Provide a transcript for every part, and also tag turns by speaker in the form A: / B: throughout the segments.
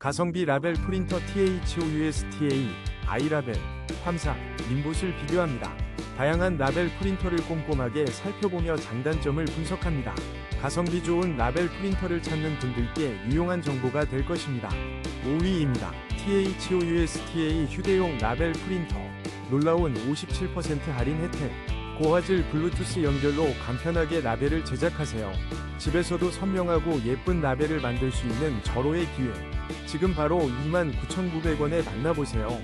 A: 가성비 라벨 프린터 THOUSTA, 아이라벨, 3사, 님봇을 비교합니다. 다양한 라벨 프린터를 꼼꼼하게 살펴보며 장단점을 분석합니다. 가성비 좋은 라벨 프린터를 찾는 분들께 유용한 정보가 될 것입니다. 5위입니다. THOUSTA 휴대용 라벨 프린터. 놀라운 57% 할인 혜택. 고화질 블루투스 연결로 간편하게 라벨을 제작하세요. 집에서도 선명하고 예쁜 라벨을 만들 수 있는 절호의 기회. 지금 바로 29,900원에 만나보세요.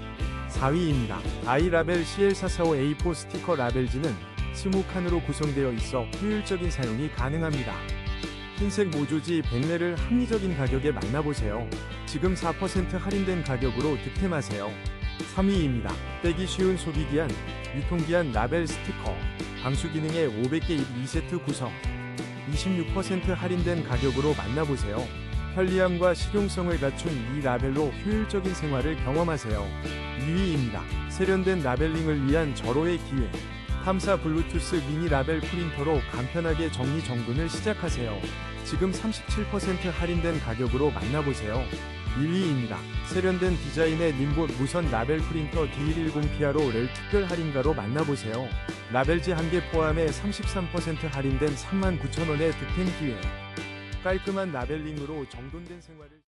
A: 4위입니다. 아이라벨 CL445A4 스티커 라벨지는 20칸으로 구성되어 있어 효율적인 사용이 가능합니다. 흰색 모조지 100매를 합리적인 가격에 만나보세요. 지금 4% 할인된 가격으로 득템하세요. 3위입니다. 빼기 쉬운 소비기한, 유통기한 라벨 스티커, 방수 기능의 500개 2세트 구성, 26% 할인된 가격으로 만나보세요. 편리함과 실용성을 갖춘 이 라벨로 효율적인 생활을 경험하세요. 2위입니다. 세련된 라벨링을 위한 절호의 기회. 탐사 블루투스 미니 라벨 프린터로 간편하게 정리 정돈을 시작하세요. 지금 37% 할인된 가격으로 만나보세요. 1위입니다. 세련된 디자인의 님봇 무선 라벨 프린터 D110PRO를 특별 할인가로 만나보세요. 라벨지 한 개 포함해 33% 할인된 39,000원의 득템 기회. 깔끔한 라벨링으로 정돈된 생활을